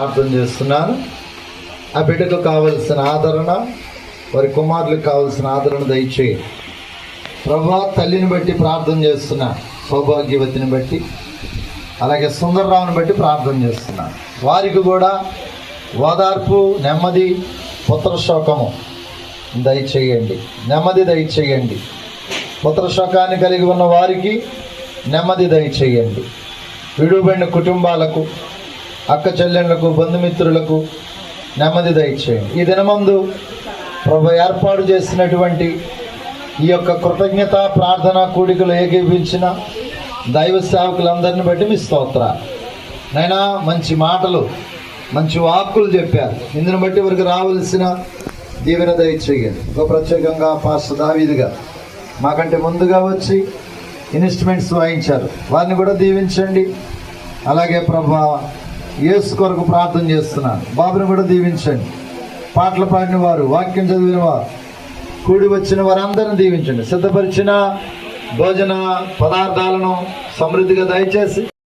ప్రార్థన చేస్తున్నాను. ఆ బిడ్డకు కావలసిన ఆదరణ వారి కుమారులకు కావలసిన ఆదరణ దయచేయి ప్రభా తల్లిని బట్టి ప్రార్థన చేస్తున్నా సౌభాగ్యవతిని బట్టి అలాగే సుందరరావుని బట్టి ప్రార్థన చేస్తున్నా. వారికి కూడా ఓదార్పు నెమ్మది పుత్రశోకము దయచేయండి. నెమ్మది దయచేయండి. పుత్రశోకాన్ని కలిగి ఉన్న వారికి నెమ్మది దయచేయండి. విడుబడిన కుటుంబాలకు అక్క చెల్లెళ్ళకు బంధుమిత్రులకు నెమ్మది దయచేయండి. ఈ దినమందు ప్రభు ఏర్పాటు చేసినటువంటి ఈ యొక్క కృతజ్ఞత ప్రార్థన కూడికలు ఏకీపించిన దైవ సేవకులందరిని బట్టి మీ స్తోత్ర నైనా మంచి మాటలు మంచి వాక్కులు చెప్పారు. ఇందుని బట్టి వారికి రావలసిన దీవెన దయచేయండి. ఒక ప్రత్యేకంగా పాస్ దావీదిగా మాకంటే ముందుగా వచ్చి ఇన్వెస్ట్మెంట్స్ వాయించారు. వారిని కూడా దీవించండి. అలాగే ప్రభా యేసు కొరకు ప్రార్థన చేస్తున్నాను. బాబుని కూడా దీవించండి. పాటలు పాడిన వారు వాక్యం చదివిన వారు కూడి వచ్చిన వారందరిని దీవించండి. సిద్ధపరిచిన భోజన పదార్థాలను సమృద్ధిగా దయచేసి